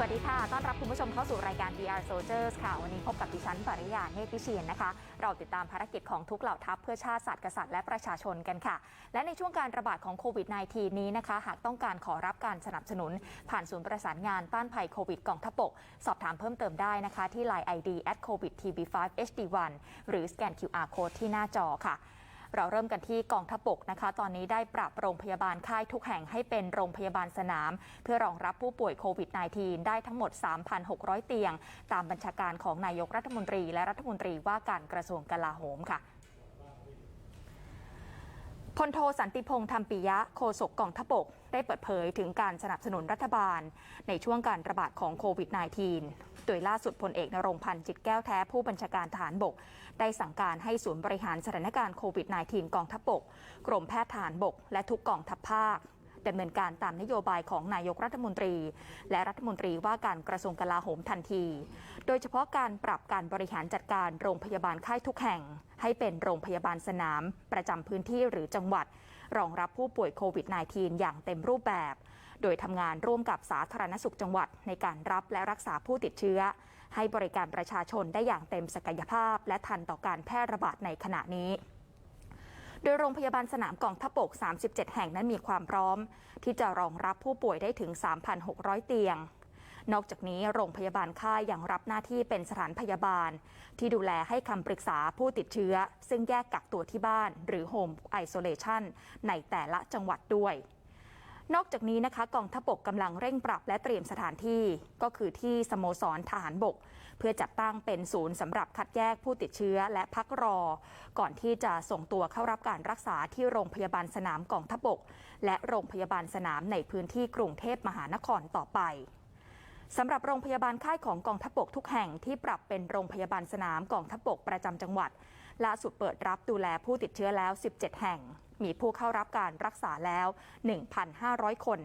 สวัสดีค่ะ ต้อนรับคุณผู้ชมเข้าสู่รายการ VR Soldiers ค่ะ วันนี้พบกับดิฉันปริยาเนตรวิเชียนนะคะ เราติดตามภารกิจของทุกเหล่าทัพเพื่อชาติศาสตร์กษัตริย์และประชาชนกันค่ะ และในช่วงการระบาดของโควิด -19 นี้นะคะ หากต้องการขอรับการสนับสนุน ผ่านศูนย์ประสานงานต้านภัยโควิดกองทัพบก สอบถามเพิ่มเติมได้นะคะ ที่ Line ID at covid tb5 hd1 หรือสแกน QR code ที่หน้าจอค่ะ เราเริ่มกันที่กองทัพบกนะคะ ตอนนี้ได้ปรับโรงพยาบาลค่ายทุกแห่งให้เป็นโรงพยาบาลสนาม เพื่อรองรับผู้ป่วยโควิด -19 ได้ทั้งหมด 3,600 เตียง ตามบัญชาการของนายกรัฐมนตรี และรัฐมนตรีว่าการกระทรวงกลาโหมค่ะพลโทสันติพงษ์ธรรมปิยะโฆษกกองทบก ได้เปิดเผยถึงการสนับสนุนรัฐบาล ในช่วงการระบาดของโควิด -19 โดยล่าสุดพลเอกนรงพันธ์จิตแก้วแท้ผู้บัญชาการฐานบก ได้สั่งการให้ศูนย์บริหารสถานการณ์โควิด -19 กองทัพบก กรมแพทย์ฐานบก และทุกกองทัพภาคดำเนินการตามนโยบายของนายกรัฐมนตรี และรัฐมนตรีว่าการกระทรวงกลาโหมทันที โดยเฉพาะการปรับการบริหารจัดการโรงพยาบาลค่ายทุกแห่ง ให้เป็นโรงพยาบาลสนาม ประจำพื้นที่หรือจังหวัด รองรับผู้ป่วยโควิด -19 อย่างเต็มรูปแบบ โดยทำงานร่วมกับสาธารณสุขจังหวัด ในการรับและรักษาผู้ติดเชื้อ ให้บริการประชาชนได้อย่างเต็มศักยภาพ และทันต่อการแพร่ระบาดในขณะนี้โดยโรงพยาบาลสนามกองทัพบก 37 แห่งนั้นมีความพร้อม ที่จะรองรับผู้ป่วยได้ถึง 3,600 เตียง นอกจากนี้โรงพยาบาลค่ายยังรับหน้าที่เป็นสถานพยาบาล ที่ดูแลให้คำปรึกษาผู้ติดเชื้อ ซึ่งแยกกักตัวที่บ้าน หรือ Home Isolation ในแต่ละจังหวัดด้วย นอกจากนี้นะคะกองทัพบกกำลังเร่งปรับและเตรียมสถานที่ก็คือที่สโมสรทหารบก เพื่อจัดตั้งเป็นศูนย์สำหรับคัดแยกผู้ติดเชื้อและพักรอ ก่อนที่จะส่งตัวเข้ารับการรักษาที่โรงพยาบาลสนามกองทัพบก และโรงพยาบาลสนามในพื้นที่กรุงเทพมหานครต่อไปสำหรับโรงพยาบาลค่ายของกองทัพบกทุกแห่งที่ปรับเป็นโรงพยาบาลสนามกองทัพบกประจำจังหวัดล่าสุดเปิดรับดูแลผู้ติดเชื้อแล้ว 17 แห่ง มีผู้เข้ารับการรักษาแล้ว 1,500 คน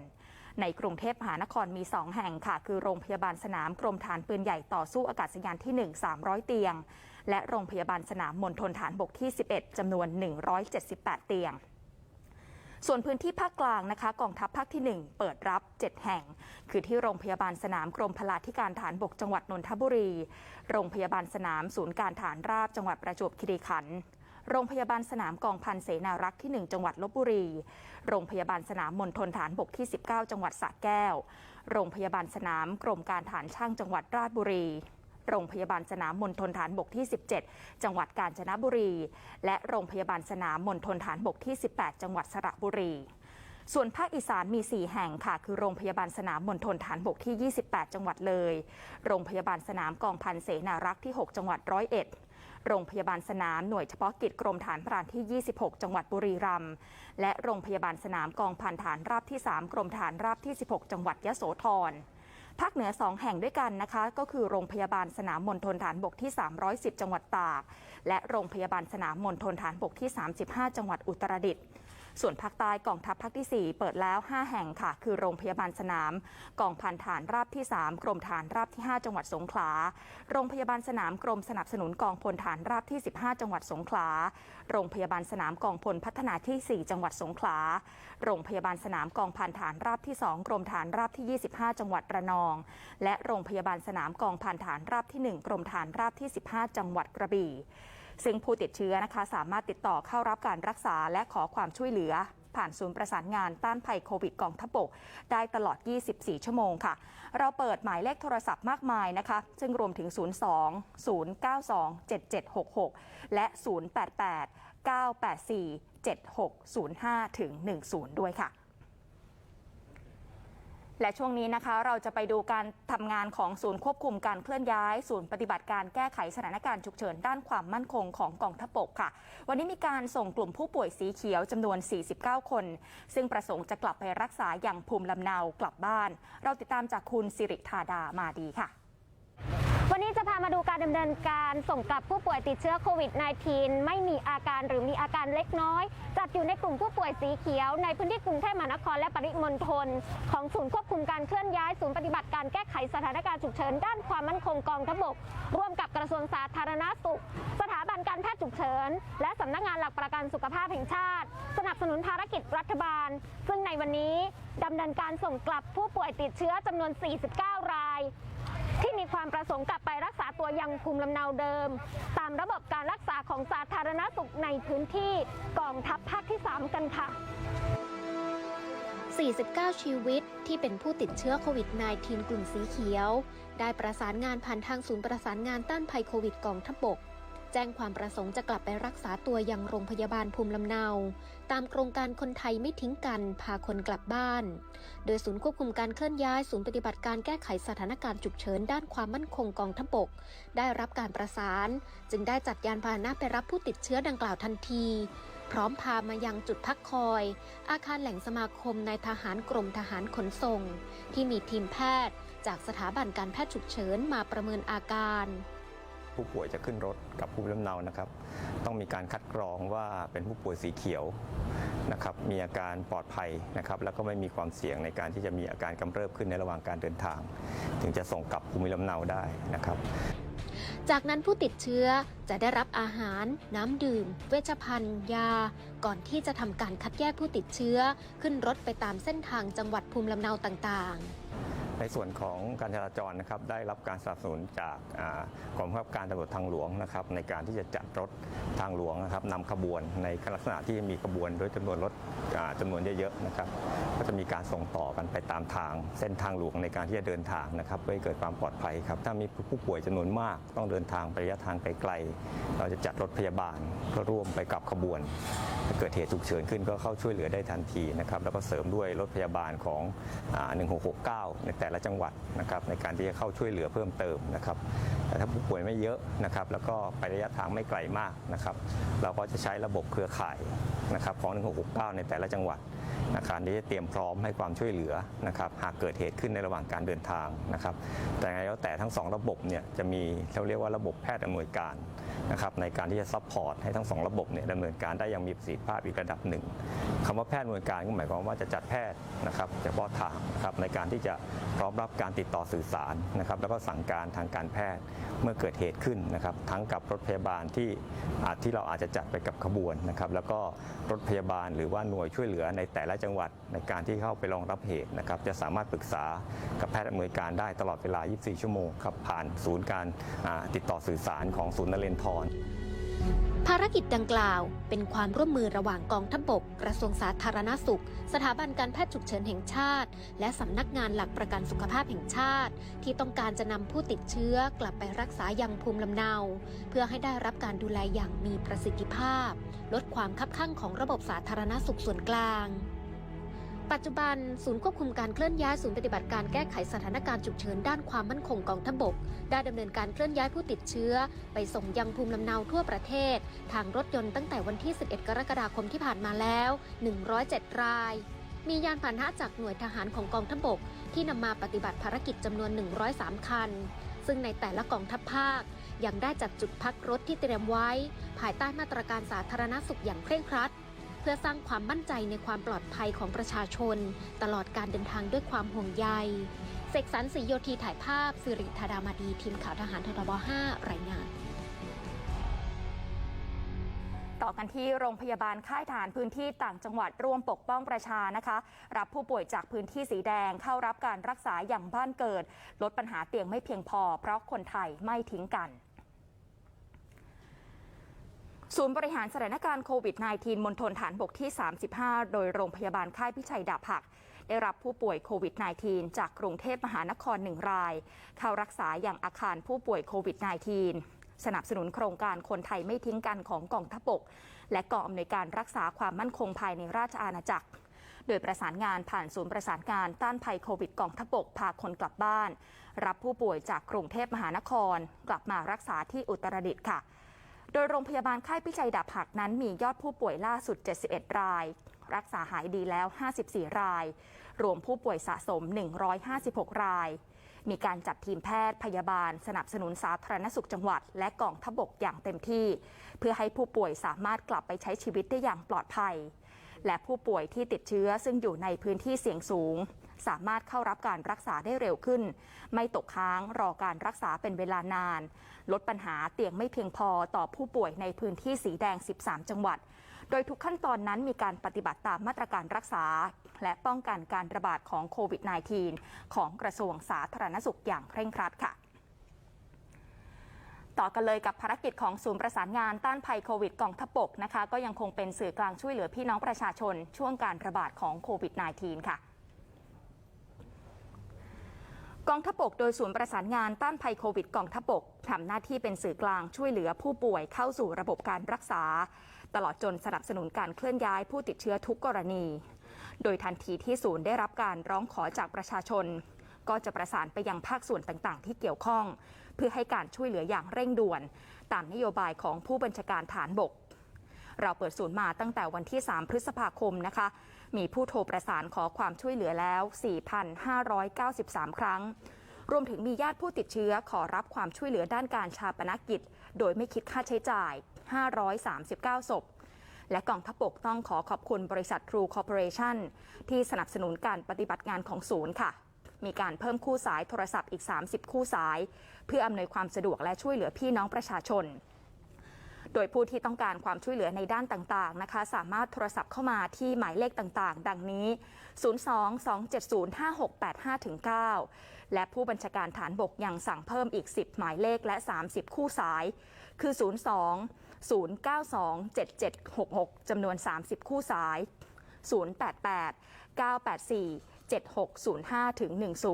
ในกรุงเทพมหานครมี 2 แห่งค่ะ คือโรงพยาบาลสนามกรมฐานปืนใหญ่ต่อสู้อากาศยานที่ 1 300 เตียง และโรงพยาบาลสนามมณฑลฐานบกที่ 11จำนวน 178 เตียงส่วนพื้นที่ภาคกลางนะคะกองทัพภาคที่ 1 เปิดรับ 7 แห่ง คือที่โรงพยาบาลสนามกรมพลาธิการฐานบกจังหวัดนนทบุรี โรงพยาบาลสนามศูนย์การฐานราบจังหวัดประจวบคีรีขันธ์ โรงพยาบาลสนามกองพันเสนารักษ์ที่ 1 จังหวัดลบบุรี โรงพยาบาลสนามมณฑลฐานบกที่ 19 จังหวัดสระแก้ว โรงพยาบาลสนามกรมการฐานช่างจังหวัดราชบุรีโรงพยาบาลสนามมณฑลฐานบกที่ 17 จังหวัดกาญจนบุรี และโรงพยาบาลสนามมณฑลฐานบกที่ 18 จังหวัดสระบุรี ส่วนภาคอีสานมี 4 แห่งค่ะ คือโรงพยาบาลสนามมณฑลฐานบกที่ 28 จังหวัดเลย โรงพยาบาลสนามกองพันเสนารักษ์ที่ 6 จังหวัดร้อยเอ็ด โรงพยาบาลสนามหน่วยเฉพาะกิจกรมฐานพรานที่ 26 จังหวัดบุรีรัมย์และโรงพยาบาลสนามกองพันฐานราบที่ 3 กรมฐานราบที่ 16 จังหวัดยะโสธรภาคเหนือ 2 แห่งด้วยกันนะคะ ก็คือโรงพยาบาลสนามมณฑลฐานบกที่ 310 จังหวัดตาก และโรงพยาบาลสนามมณฑลฐานบกที่ 35 จังหวัดอุตรดิตถ์ ส่วนภาคใต้กองทัพภาคที่ 4 เปิดแล้ว 5 แห่งค่ะ คือโรงพยาบาลสนาม กองพันฐานราบที่ 3 กรมฐานราบที่ 5 จังหวัดสงขลา โรงพยาบาลสนามกรมสนับสนุนกองพลฐานราบที่ 15 จังหวัดสงขลา โรงพยาบาลสนามกองพลพัฒนาที่ 4 จังหวัดสงขลา โรงพยาบาลสนามกองพันฐานราบที่ 2 กรมฐานราบที่ 25 จังหวัดระนอง และโรงพยาบาลสนามกองพันฐานราบที่ 1 กรมฐานราบที่ 15 จังหวัดกระบี่ ซึ่งผู้ติดเชื้อนะคะ สามารถติดต่อเข้ารับการรักษาและขอความช่วยเหลือ ผ่านศูนย์ประสานงานต้านภัยโควิดกองทัพบก ได้ตลอด 24 ชั่วโมงค่ะ เราเปิดหมายเลขโทรศัพท์มากมายนะคะ ซึ่งรวมถึง 02 092 7766 และ 088 984 7605 ถึง 10 ด้วยค่ะ และช่วงนี้นะคะเราจะไปดูการทำงานของศูนย์ควบคุมการเคลื่อนย้าย ศูนย์ปฏิบัติการแก้ไขสถานการณ์ฉุกเฉินด้านความมั่นคงของกองทัพบกค่ะ วันนี้มีการส่งกลุ่มผู้ป่วยสีเขียวจำนวน 49 คน ซึ่งประสงค์จะกลับไปรักษาอย่างภูมิลำเนากลับบ้าน เราติดตามจากคุณสิริธาดามาดีค่ะ วันนี้จะพามาดูการดำเนินการส่งกลับผู้ป่วยติดเชื้อโควิด -19 ไม่มีอาการหรือมีอาการเล็กน้อย จัดอยู่ในกลุ่มผู้ป่วยสีเขียว ในพื้นที่กรุงเทพมหานครและปริมณฑลของศูนย์ควบคุมการเคลื่อนย้ายศูนย์ปฏิบัติการแก้ไขสถานการณ์ฉุกเฉินด้านความมั่นคงกองทัพบก ร่วมกับกระทรวงสาธารณสุข สถาบันการแพทย์ฉุกเฉิน และสำนักงานหลักประกันสุขภาพแห่งชาติ สนับสนุนภารกิจรัฐบาล ซึ่งในวันนี้ดำเนินการส่งกลับผู้ป่วยติดเชื้อจำนวน 49 ราย ที่มีความประสงค์กลับไปรักษาตัวยังภูมิลำเนาเดิม ตามระบบการรักษาของสาธารณสุขในพื้นที่กองทัพภาคที่ 3 กันค่ะ 49 ชีวิตที่เป็นผู้ติดเชื้อโควิด -19 กลุ่มสีเขียว ได้ประสานงานผ่านทางศูนย์ประสานงานต้านภัยโควิดกองทัพบก แจ้งความประสงค์จะกลับไปรักษาตัวยังโรงพยาบาลภูมิลำเนา ตามโครงการคนไทยไม่ทิ้งกันพาคนกลับบ้าน โดยศูนย์ควบคุมการเคลื่อนย้ายศูนย์ปฏิบัติการแก้ไขสถานการณ์ฉุกเฉินด้านความมั่นคงกองทัพบก ได้รับการประสาน จึงได้จัดยานพาหนะไปรับผู้ติดเชื้อดังกล่าวทันที พร้อมพามายังจุดพักคอย อาคารแหล่งสมาคมนายทหารกรมทหารขนส่ง ที่มีทีมแพทย์ จากสถาบันการแพทย์ฉุกเฉินมาประเมินอาการ ผู้ป่วยจะขึ้นรถกับภูมิลำเนานะครับ ต้องมีการคัดกรองว่าเป็นผู้ป่วยสีเขียวนะครับมีอาการปลอดภัยนะครับ แล้วก็ไม่มีความเสี่ยงในการที่จะมีอาการกำเริบขึ้นในระหว่างการเดินทาง ถึงจะส่งกลับภูมิลำเนาได้นะครับ จากนั้นผู้ติดเชื้อจะได้รับอาหาร น้ำดื่ม เวชภัณฑ์ ยา ก่อนที่จะทำการคัดแยกผู้ติดเชื้อ ขึ้นรถไปตามเส้นทางจังหวัดภูมิลำเนาต่างๆ ในส่วนของการจราจรนะครับได้รับการสนับสนุนจากกองบังคับการตำรวจทางหลวงนะครับในการที่จะจัดรถทางหลวงนะครับนำขบวนในลักษณะที่มีขบวนด้วยจำนวนรถอ่าจำนวนเยอะๆนะครับก็จะมีการส่งต่อกันไปตามทาง เส้นทางหลวงในการที่จะเดินทางนะครับเพื่อให้เกิดความปลอดภัยครับถ้ามีผู้ป่วยจำนวนมากต้องเดินทางไประยะทางไกลๆเราจะจัดรถพยาบาลก็ร่วมไปกับขบวนถ้าเกิดเหตุฉุกเฉินขึ้นก็เข้าช่วยเหลือได้ทันทีนะครับแล้วก็เสริมด้วยรถพยาบาลของ 1669 ในแต่ละจังหวัดนะครับในการที่จะเข้าช่วยเหลือเพิ่มเติมนะครับ แต่ถ้าผู้ป่วยไม่เยอะนะครับ แล้วก็ไประยะทางไม่ไกลมากนะครับ เราก็จะใช้ระบบเครือข่ายนะครับของ 1669 ในแต่ละจังหวัดนะครับที่จะเตรียมพร้อมให้ความช่วยเหลือนะครับหากเกิดเหตุขึ้นในระหว่างการเดินทางนะครับ แต่ไงแล้วแต่ทั้งสองระบบเนี่ยจะมีเราเรียกว่าระบบแพทย์อำนวยการนะครับในการที่จะซัพพอร์ตให้ทั้งสองระบบเนี่ยดำเนินการได้อย่างมีประสิทธิภาพอีกระดับหนึ่งคำว่าแพทย์หน่วยการก็หมายความว่าจะจัดแพทย์นะครับเฉพาะทางนะครับในการที่จะพร้อมรับการติดต่อสื่อสารนะครับแล้วก็สั่งการทางการแพทย์เมื่อเกิดเหตุขึ้นนะครับทั้งกับรถพยาบาลที่อาจที่เราอาจจะจัดไปกับขบวนนะครับแล้วก็รถพยาบาลหรือว่าหน่วยช่วยเหลือในแต่ละจังหวัดในการที่เข้าไปรองรับเหตุนะครับจะสามารถปรึกษากับแพทย์อำนวยการได้ตลอดเวลา 24 ชั่วโมงครับผ่านศูนย์การติดต่อสื่อสารของศูนย์นเรนทร ภารกิจดังกล่าว เป็นความร่วมมือระหว่างกองทัพบก กระทรวงสาธารณสุข สถาบันการแพทย์ฉุกเฉินแห่งชาติ และสำนักงานหลักประกันสุขภาพแห่งชาติ ที่ต้องการจะนำผู้ติดเชื้อกลับไปรักษายังภูมิลำเนา เพื่อให้ได้รับการดูแลอย่างมีประสิทธิภาพ ลดความคับข้างของระบบสาธารณสุขส่วนกลาง ปัจจุบัน ศูนย์ควบคุมการเคลื่อนย้ายศูนย์ปฏิบัติการแก้ไขสถานการณ์ฉุกเฉินด้านความมั่นคงกองทัพบก ได้ดำเนินการเคลื่อนย้ายผู้ติดเชื้อ ไปส่งยังภูมิลำเนาทั่วประเทศ ทางรถยนต์ตั้งแต่วันที่ 11 กรกฎาคมที่ผ่านมาแล้ว 107 ราย มียานพาหนะจากหน่วยทหารของกองทัพบก ที่นำมาปฏิบัติภารกิจจำนวน 103 คัน ซึ่งในแต่ละกองทัพภาคยังได้จัดจุดพักรถที่เตรียมไว้ ภายใต้มาตรการสาธารณสุขอย่างเคร่งครัด เพื่อสร้างความมั่นใจในความปลอดภัยของประชาชน ตลอดการเดินทางด้วยความห่วงใยเสกสรรศรีโยธีถ่ายภาพสิริธาดามาดีทีมข่าวทหารททบ5รายงานต่อกันที่โรงพยาบาลค่ายทหารพื้นที่ต่างจังหวัดร่วมปกป้องประชานะคะ รับผู้ป่วยจากพื้นที่สีแดงเข้ารับการรักษาอย่างบ้านเกิด ลดปัญหาเตียงไม่เพียงพอ เพราะคนไทยไม่ทิ้งกัน ศูนย์บริหารสถานการณ์โควิด -19 มณฑลฐานบกที่ 35 โดยโรงพยาบาลค่ายพิชัยดาบหัก ได้รับผู้ป่วยโควิด -19 จากกรุงเทพมหานครหนึ่งราย เข้ารักษาอย่างอาคารผู้ป่วยโควิด -19 สนับสนุนโครงการคนไทยไม่ทิ้งกันของกองทัพบก และกองอำนวยการรักษาความมั่นคงภายในราชอาณาจักรโดยประสานงานผ่านศูนย์ประสานงานต้านภัยโควิดกองทัพบกพาคนกลับบ้าน รับผู้ป่วยจากกรุงเทพมหานคร กลับมารักษาที่อุตรดิตถ์ค่ะ โดยโรงพยาบาลค่ายพิชัยดาบหักนั้นมียอดผู้ป่วยล่าสุด 71 ราย รักษาหายดีแล้ว 54 ราย รวมผู้ป่วยสะสม 156 ราย มีการจัดทีมแพทย์พยาบาล สนับสนุนสาธารณสุขจังหวัด และกองทบกอย่างเต็มที่ เพื่อให้ผู้ป่วยสามารถกลับไปใช้ชีวิตได้อย่างปลอดภัย และผู้ป่วยที่ติดเชื้อซึ่งอยู่ในพื้นที่เสี่ยงสูง สามารถเข้ารับการรักษาได้เร็วขึ้น ไม่ตกค้างรอการรักษาเป็นเวลานาน ลดปัญหาเตียงไม่เพียงพอต่อผู้ป่วยในพื้นที่สีแดง 13 จังหวัด โดยทุกขั้นตอนนั้นมีการปฏิบัติตามมาตรการรักษา และป้องกันการระบาดของโควิด -19 ของกระทรวงสาธารณสุขอย่างเคร่งครัดค่ะ ต่อกันเลยกับภารกิจของศูนย์ประสานงานต้านภัยโควิดกองทัพบกนะคะ ก็ยังคงเป็นสื่อกลางช่วยเหลือพี่น้องประชาชน ช่วงการระบาดของโควิด -19 ค่ะกองทัพบกโดยศูนย์ประสานงานต้านภัยโควิดกองทัพบกทำหน้าที่เป็นสื่อกลางช่วยเหลือผู้ป่วยเข้าสู่ระบบการรักษา ตลอดจนสนับสนุนการเคลื่อนย้ายผู้ติดเชื้อทุกกรณี โดยทันทีที่ศูนย์ได้รับการร้องขอจากประชาชน ก็จะประสานไปยังภาคส่วนต่างๆ ที่เกี่ยวข้อง เพื่อให้การช่วยเหลืออย่างเร่งด่วน ตามนโยบายของผู้บัญชาการฐานบก เราเปิดศูนย์มาตั้งแต่วันที่ 3 พฤษภาคมนะคะ มีผู้โทรประสานขอความช่วยเหลือแล้ว 4,593 ครั้ง รวมถึงมีญาติผู้ติดเชื้อขอรับความช่วยเหลือด้านการชาปนกิจ โดยไม่คิดค่าใช้จ่าย 539 ศพและกองทัพบกต้องขอขอบคุณบริษัท True Corporation ที่สนับสนุนการปฏิบัติงานของศูนย์ค่ะ มีการเพิ่มคู่สายโทรศัพท์อีก 30 คู่สาย เพื่ออำนวยความสะดวกและช่วยเหลือพี่น้องประชาชน โดยผู้ที่ต้องการความช่วยเหลือในด้านต่างๆนะคะ สามารถโทรศัพท์เข้ามาที่หมายเลขต่างๆ ดังนี้ 02-270-5685-9 และผู้บัญชาการฐานบกยังสั่งเพิ่มอีก 10 หมายเลขและ 30 คู่สาย คือ 02 092 7766จำนวน 30 คู่สาย 088 984 7605ถึง10 091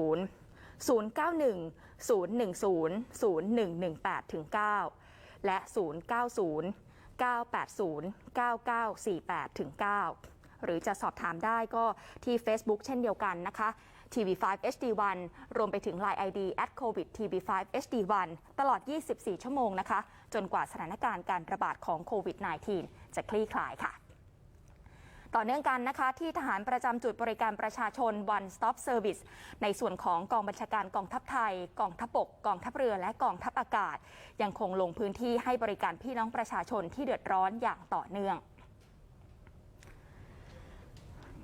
010 0118ถึง9และ 090 980 9948ถึง9หรือจะสอบถามได้ก็ที่ Facebook เช่นเดียวกันนะคะ TV5 HD1 รวมไปถึง Line ID at covid TV5 HD1 ตลอด 24 ชั่วโมงนะคะ จนกว่าสถานการณ์การระบาดของโควิด -19 จะคลี่คลายค่ะ ต่อเนื่องกันนะคะ ที่ทหารประจำจุดบริการประชาชน One Stop Service ในส่วนของกองบัญชาการกองทัพไทย กองทัพบก กองทัพเรือและกองทัพอากาศ ยังคงลงพื้นที่ให้บริการพี่น้องประชาชนที่เดือดร้อนอย่างต่อเนื่อง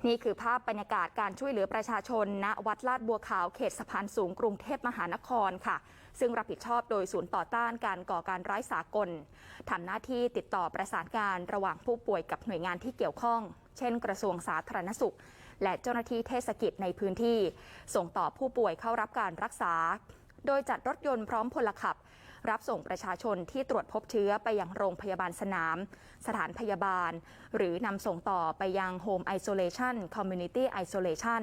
นี่คือภาพบรรยากาศการช่วยเหลือประชาชนณวัดลาดบัวขาวเขตสะพานสูงกรุงเทพมหานครค่ะ ซึ่งรับผิดชอบโดยศูนย์ต่อต้านการก่อการร้ายสากลทำหน้าที่ติดต่อประสานงานระหว่างผู้ป่วยกับหน่วยงานที่เกี่ยวข้อง เช่น กระทรวงสาธารณสุข และเจ้าหน้าที่เทศกิจในพื้นที่ ส่งต่อผู้ป่วยเข้ารับการรักษา โดยจัดรถยนต์พร้อมพลขับ รับส่งประชาชนที่ตรวจพบเชื้อไปยังโรงพยาบาลสนาม สถานพยาบาล หรือนำส่งต่อไปยัง Home Isolation Community Isolation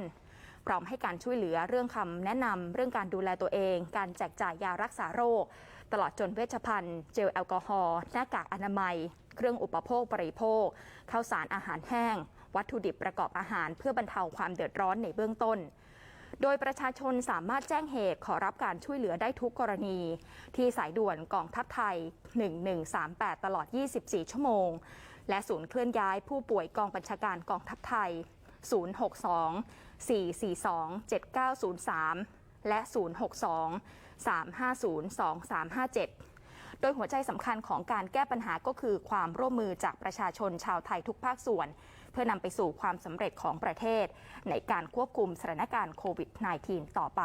พร้อมให้การช่วยเหลือเรื่องคำแนะนำเรื่องการดูแลตัวเอง การแจกจ่ายยารักษาโรค ตลอดจนเวชภัณฑ์ เจลแอลกอฮอล์หน้ากากอนามัย เครื่องอุปโภคบริโภคข้าวสารอาหารแห้ง วัตถุดิบประกอบอาหารเพื่อบรรเทาความเดือดร้อนในเบื้องต้น โดยประชาชนสามารถแจ้งเหตุขอรับการช่วยเหลือได้ทุกกรณี ที่สายด่วนกองทัพไทย 1138 ตลอด 24 ชั่วโมง และศูนย์เคลื่อนย้ายผู้ป่วยกองบัญชาการกองทัพไทย 062 442 7903 และ 062 350 2357โดยหัวใจสำคัญของการแก้ปัญหาก็คือความร่วมมือจากประชาชนชาวไทยทุกภาคส่วน เพื่อนำไปสู่ความสำเร็จของประเทศ ในการควบคุมสถานการณ์โควิด -19 ต่อไป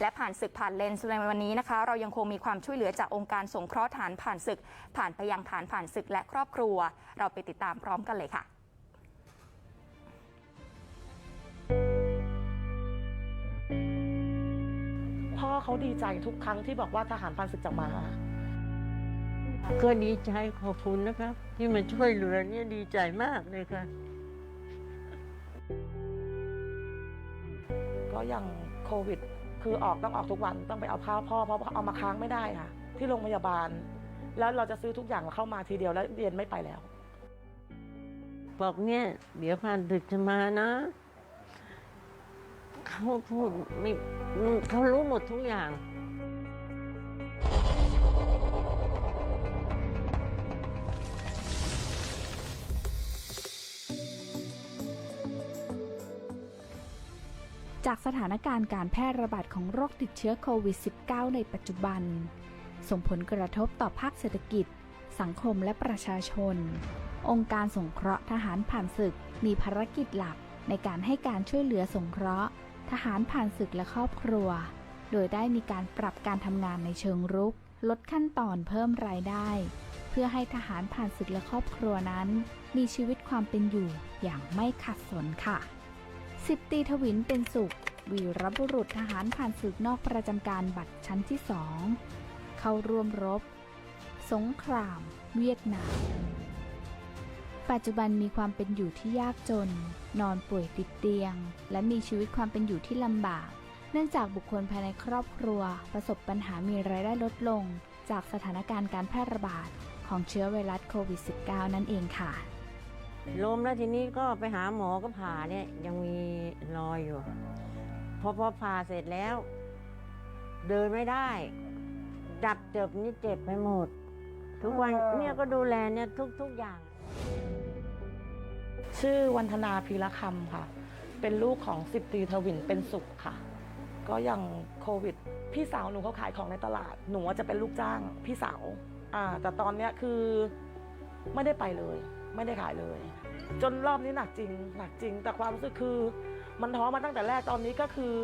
และผ่านศึกผ่านเลนส์ในวันนี้นะคะ เรายังคงมีความช่วยเหลือจากองค์การสงเคราะห์ฐานผ่านศึก ผ่านไปยังฐานผ่านศึกและครอบครัว เราไปติดตามพร้อมกันเลยค่ะพ่อเขาดีใจทุกครั้งที่บอกว่าทหารพันศึกจะมา ก็ดีใจขอบคุณนะครับ ที่มาช่วยเหลือเนี่ยดีใจมากเลยค่ะ ก็อย่างโควิด คือออกต้องออกทุกวันต้องไปเอาข้าวพ่อเพราะเอามาค้างไม่ได้ค่ะ ที่โรงพยาบาล แล้วเราจะซื้อทุกอย่างเข้ามาทีเดียวแล้วเรียนไม่ไปแล้วบอกเนี่ยเดี๋ยวผ่านดึกจะมานะเขาพูดไม่เขารู้หมดทุกอย่าง จากสถานการณ์การแพร่ระบาดของโรคติดเชื้อโควิด -19 ในปัจจุบัน ส่งผลกระทบต่อภาคเศรษฐกิจ สังคมและประชาชน องค์การสงเคราะห์ทหารผ่านศึกมีภารกิจหลักในการให้การช่วยเหลือสงเคราะห์ ทหารผ่านศึกและครอบครัว โดยได้มีการปรับการทำงานในเชิงรุก ลดขั้นตอนเพิ่มรายได้ เพื่อให้ทหารผ่านศึกและครอบครัวนั้น มีชีวิตความเป็นอยู่อย่างไม่ขัดสนค่ะ สิบตีทวินเป็นสุข วีรบุรุษทหารผ่านศึกนอกประจำการบัตรชั้นที่สองเข้าร่วมรบ สงคราม เวียดนาม ปัจจุบันมีความเป็นอยู่ที่ยากจน นอนป่วยติดเตียง และมีชีวิตความเป็นอยู่ที่ลำบาก เนื่องจากบุคคลภายในครอบครัว ประสบปัญหามีรายได้ลดลง จากสถานการณ์การแพร่ระบาดของเชื้อไวรัสโควิด -19 นั่นเองค่ะ ล้มแล้วทีนี้ก็ไปหาหมอก็ผ่าเนี่ยยังมีรอยอยู่ พอพอผ่าเสร็จแล้ว เดินไม่ได้ จับเจ็บนี่เจ็บไปหมด ทุกวันเนี่ยก็ดูแลเนี่ยทุกทุกอย่าง ชื่อวันธนาพีระคำค่ะ เป็นลูกของสิบตรีทวินเป็นสุขค่ะ ก็อย่างโควิด พี่สาวหนูเขาขายของในตลาด หนูว่าจะเป็นลูกจ้างพี่สาว อ่า แต่ตอนเนี้ยคือไม่ได้ไปเลย ไม่ได้ขายเลย จนรอบนี้หนักจริง หนักจริง แต่ความรู้สึกคือ มันท้อมาตั้งแต่แรกตอนนี้ก็คือ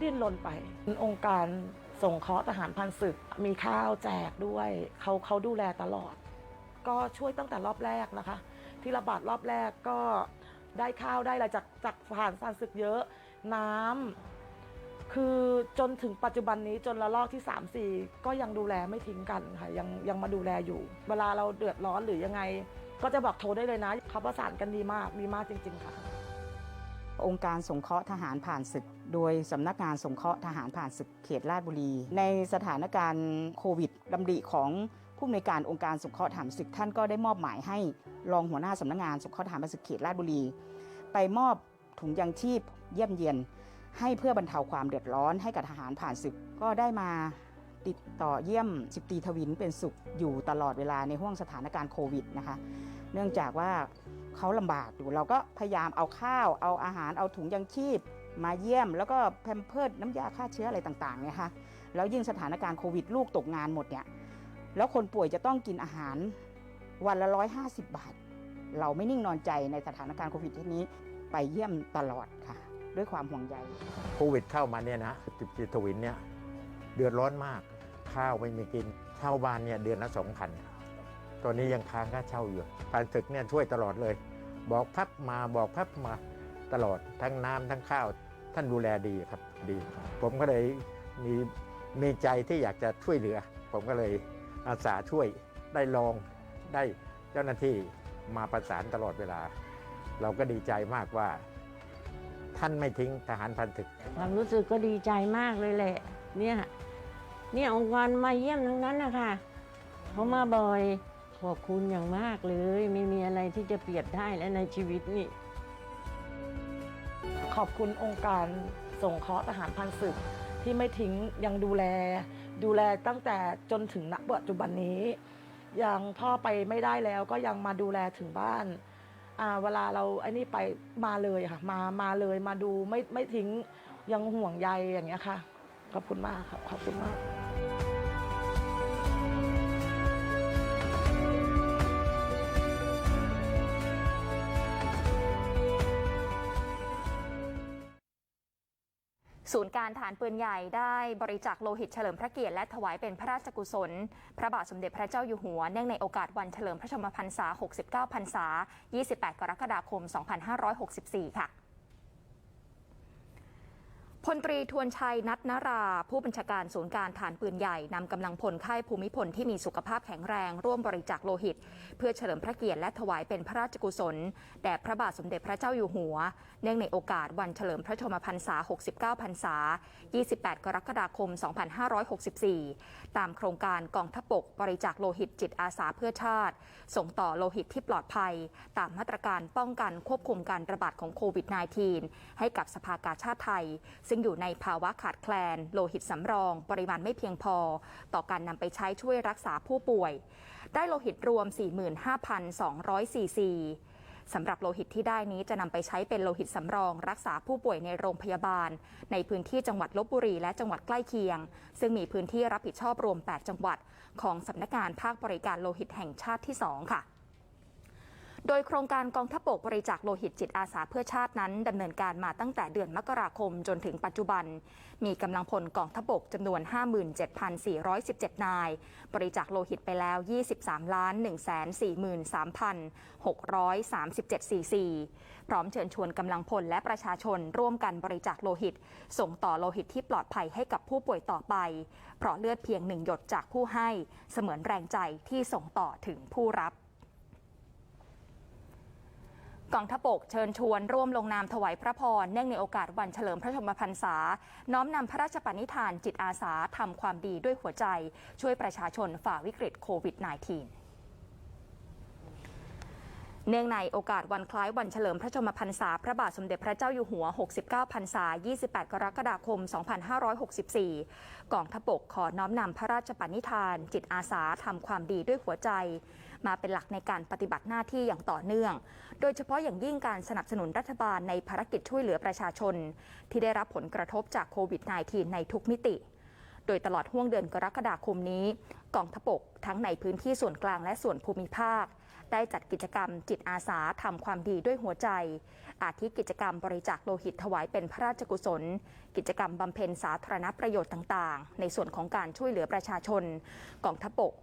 ดิ้นรนไป องค์การสงเคราะห์ทหารพันศึก มีข้าวแจกด้วยเขาเขาดูแลตลอด ก็ช่วยตั้งแต่รอบแรกนะคะ ที่ระบาดรอบแรกก็ได้ข้าวได้อะไรจากจากผ่านสารศึกเยอะ น้ำคือจนถึงปัจจุบันนี้จนละลอกที่3 4ก็ยังดูแลไม่ทิ้งกันค่ะยังยังมาดูแลอยู่ เวลาเราเดือดร้อนหรือยังไง ก็จะบอกโทรได้เลยนะเขาประสานกันดีมากดีมากจริง ๆ ค่ะ องค์การสงเคราะห์ทหารผ่านศึก โดยสำนักงานสงเคราะห์ทหารผ่านศึกเขตลาดบุรี ในสถานการณ์โควิดดำริของผู้อำนวยการองค์การสงเคราะห์ทหารศึกท่านก็ได้มอบหมายให้รองหัวหน้าสำนักงานสงเคราะห์ทหารผ่านศึกเขตลาดบุรี ไปมอบถุงยังชีพเยี่ยมเยียนให้เพื่อบรรเทาความเดือดร้อนให้กับทหารผ่านศึกก็ได้มา ติดต่อเยี่ยมสิบตีทวินเป็นสุขอยู่ตลอดเวลาในห่วงสถานการณ์โควิดนะคะ เนื่องจากว่าเขาลำบากอยู่เราก็พยายามเอาข้าว เอาอาหารเอาถุงยังชีพ มาเยี่ยม แล้วก็แพมเพิร์ดน้ำยาฆ่าเชื้ออะไรต่างๆเนี่ยค่ะแล้วยิ่งสถานการณ์โควิดลูกตกงานหมดเนี่ยแล้วคนป่วยจะต้องกินอาหารวันละร้อยห้าสิบบาท เราไม่นิ่งนอนใจในสถานการณ์โควิดที่นี้ไปเยี่ยมตลอดค่ะ ด้วยความห่วงใยโควิดเข้ามาเนี่ยนะจิบจิตทวินเนี่ยเดือดร้อนมาก ข้าวไม่มีกินเช่าบ้านเนี่ยเดือนละสองพันตอนนี้ยังค้างค่าเช่าอยู่ผ่านศึกเนี่ยช่วยตลอดเลย บอกพักมาบอกพักมาตลอดทั้งน้ำทั้งข้าว ท่านดูแลดีครับดี ผมก็เลยมีมีใจที่อยากจะช่วยเหลือ ผมก็เลยอาสาช่วยได้ลองได้เจ้าหน้าที่มาประสานตลอดเวลา เราก็ดีใจมากว่า ท่านไม่ทิ้งทหารพันศึกความรู้สึกก็ดีใจมากเลยแหละ เนี่ย เนี่ยองค์กรมาเยี่ยมทั้งนั้นนะคะเขามาบ่อยขอบคุณอย่างมากเลย ไม่มีอะไรที่จะเปรียบได้แล้วในชีวิตนี่ ขอบคุณองค์การสงเคราะห์ทหารพันศึกที่ไม่ทิ้งยังดูแล ดูแลตั้งแต่จนถึงณปัจจุบันนี้ ยังพ่อไปไม่ได้แล้วก็ยังมาดูแลถึงบ้านเวลาเราไอ้นี่ไปมาเลยค่ะ มามาเลยมาดูไม่ไม่ทิ้งยังห่วงใยอย่างเงี้ยค่ะ ขอบคุณมากครับขอบคุณมากศูนย์การฐานปืนใหญ่ได้บริจาคโลหิตเฉลิมพระเกียรติและถวายเป็นพระราชกุศล พระบาทสมเด็จพระเจ้าอยู่หัว เนื่องในโอกาสวันเฉลิมพระชนมพรรษา 69 พรรษา 28 กรกฎาคม 2564 ค่ะ พลตรีทวนชัยนัทนารา ผู้บัญชาการศูนย์การฐานปืนใหญ่นำกำลังพลค่ายภูมิพลที่มีสุขภาพแข็งแรง ร่วมบริจาคโลหิต เพื่อเฉลิมพระเกียรติและถวายเป็นพระราชกุศล แด่พระบาทสมเด็จพระเจ้าอยู่หัว เนื่องในโอกาสวันเฉลิมพระชนมพรรษา 69 พรรษา 28 กรกฎาคม 2564 ตามโครงการกองทัพบกบริจาคโลหิตจิตอาสาเพื่อชาติ ส่งต่อโลหิตที่ปลอดภัย ตามมาตรการป้องกันควบคุมการระบาดของโควิด -19 ให้กับสภากาชาติไทยซึ่งอยู่ในภาวะขาดแคลน โลหิตสำรอง ปริมาณไม่เพียงพอ ต่อการนำไปใช้ช่วยรักษาผู้ป่วย ได้โลหิตรวม 45,200ซีซีสำหรับโลหิตที่ได้นี้จะนำไปใช้เป็นโลหิตสำรอง รักษาผู้ป่วยในโรงพยาบาล ในพื้นที่จังหวัดลบบุรีและจังหวัดใกล้เคียง ซึ่งมีพื้นที่รับผิดชอบรวม 8 จังหวัด ของสำนักงานภาคบริการโลหิตแห่งชาติที่ 2 ค่ะ โดยโครงการกองทัพบกบริจาคโลหิตจิตอาสาเพื่อชาตินั้นดำเนินการมาตั้งแต่เดือนมกราคมจนถึงปัจจุบัน มีกำลังพลกองทัพบกจำนวน 57,417 นาย บริจาคโลหิตไปแล้ว 23 ล้าน 143,637 ซีซี พร้อมเชิญชวนกำลังพลและประชาชนร่วมกันบริจาคโลหิต ส่งต่อโลหิตที่ปลอดภัยให้กับผู้ป่วยต่อไป เพราะเลือดเพียงหนึ่งหยดจากผู้ให้เสมือนแรงใจที่ส่งต่อถึงผู้รับ กองทัพบกเชิญชวนร่วมลงนามถวายพระพร เนื่องในโอกาสวันเฉลิมพระชนมพรรษา น้อมนำพระราชปณิธานจิตอาสาทำความดีด้วยหัวใจ ช่วยประชาชนฝ่าวิกฤตโควิด -19 เนื่องในโอกาสวันคล้ายวันเฉลิมพระชนมพรรษา พระบาทสมเด็จพระเจ้าอยู่หัว 69 พรรษา 28 กรกฎาคม 2564 กองทบกขอน้อมนำพระราชปณิธาน จิตอาสาทำความดีด้วยหัวใจ มาเป็นหลักในการปฏิบัติหน้าที่อย่างต่อเนื่อง โดยเฉพาะอย่างยิ่งการสนับสนุนรัฐบาลในภารกิจช่วยเหลือประชาชน ที่ได้รับผลกระทบจากโควิด -19 ในทุกมิติโดยตลอดห่วงเดือนกรกฎาคมนี้ กองทบกทั้งในพื้นที่ส่วนกลางและส่วนภูมิภาค ได้จัดกิจกรรมจิตอาสาทำความดีด้วยหัวใจ อาทิกิจกรรมบริจาคโลหิตถวายเป็นพระราชกุศล กิจกรรมบำเพ็ญสาธารณประโยชน์ต่างๆ ในส่วนของการช่วยเหลือประชาชนกองทัพบก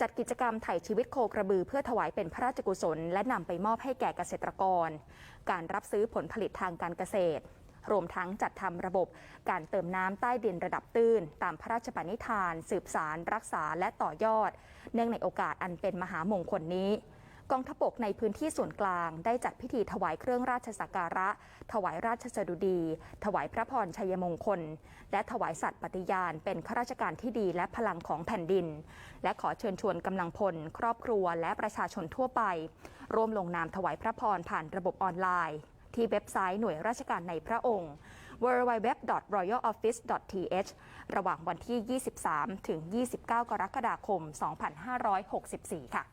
จัดกิจกรรมไถ่ชีวิตโคกระบือเพื่อถวายเป็นพระราชกุศล และนำไปมอบให้แก่เกษตรกร การรับซื้อผลผลิตทางการเกษตร รวมทั้งจัดทำระบบการเติมน้ำใต้ดินระดับตื้น ตามพระราชปณิธาน สืบสาร รักษาและต่อยอด เนื่องในโอกาสอันเป็นมหามงคลนี้ กองทัพบกในพื้นที่ส่วนกลาง ได้จัดพิธีถวายเครื่องราชสักการะ ถวายราชสดุดี ถวายพระพรชัยมงคล และถวายสัตย์ปฏิญาณ เป็นข้าราชการที่ดีและพลังของแผ่นดิน และขอเชิญชวนกำลังพล ครอบครัวและประชาชนทั่วไป ร่วมลงนามถวายพระพรผ่านระบบออนไลน์ ที่เว็บไซต์หน่วยราชการในพระองค์ www.royaloffice.th ระหว่างวันที่ 23 ถึง 29 กรกฎาคม 2564 ค่ะ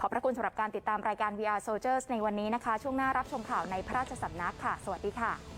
ขอบพระคุณสำหรับการติดตามรายการ VR Soldiers ในวันนี้นะคะ ช่วงหน้ารับชมข่าวในพระราชสำนักค่ะ สวัสดีค่ะ